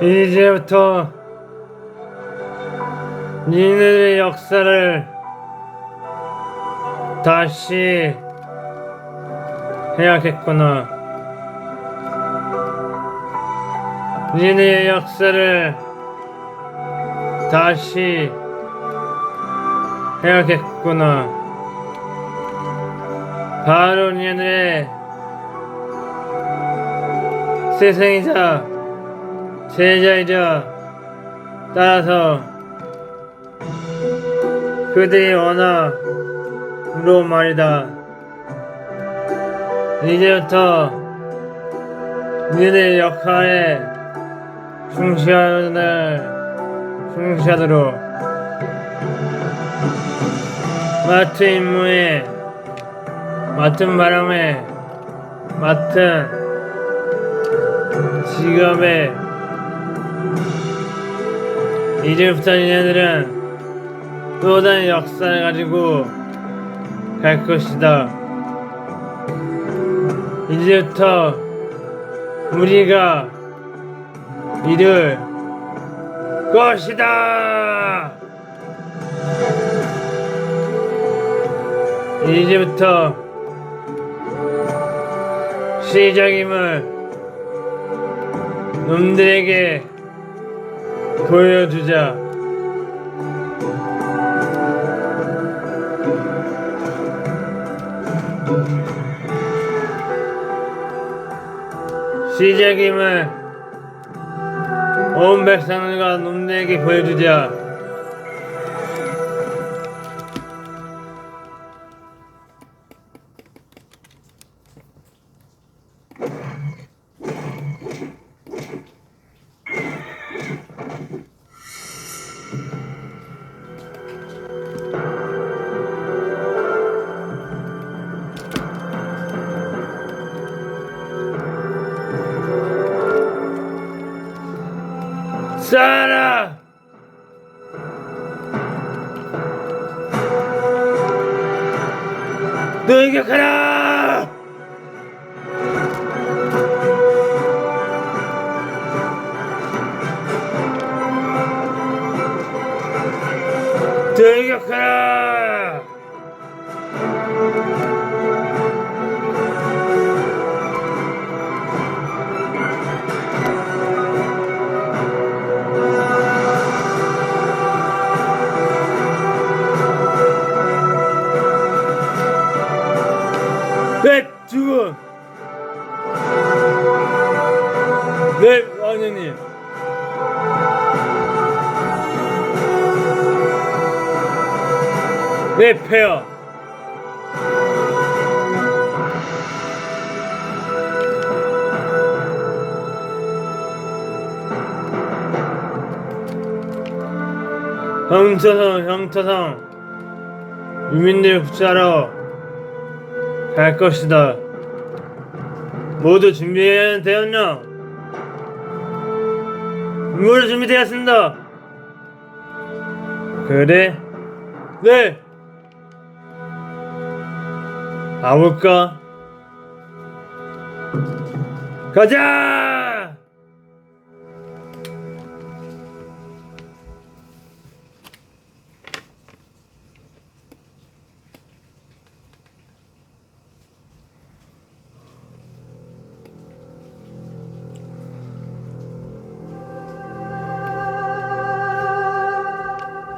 이제부터 니네의 역사를 다시 해야겠구나. 니네의 역사를 다시 해야겠구나. 바로 니네의 스승이자 제자이자 따라서 그들이 원하로 말이다. 이제부터 니네 역할에 충실하는 충실하도록 맡은 임무에 맡은 바람에 맡은 직업에 이제부터 니네들은 또 다른 역사를 가지고 갈 것이다. 이제부터 우리가 이룰 것이다. 이제부터 시작임을 놈들에게 보여주자. 시작임을 온 백성들과 놈들에게 보여주자. 쏴라! 돌격하라! 네, 죽어! 네, 왕년님. 네, 폐하. 형처성, 형처성. 유민들 구차로 갈 것이다. 모두 준비되었나? 모두 준비되었습니다. 그래? 네. 가볼까? 가자!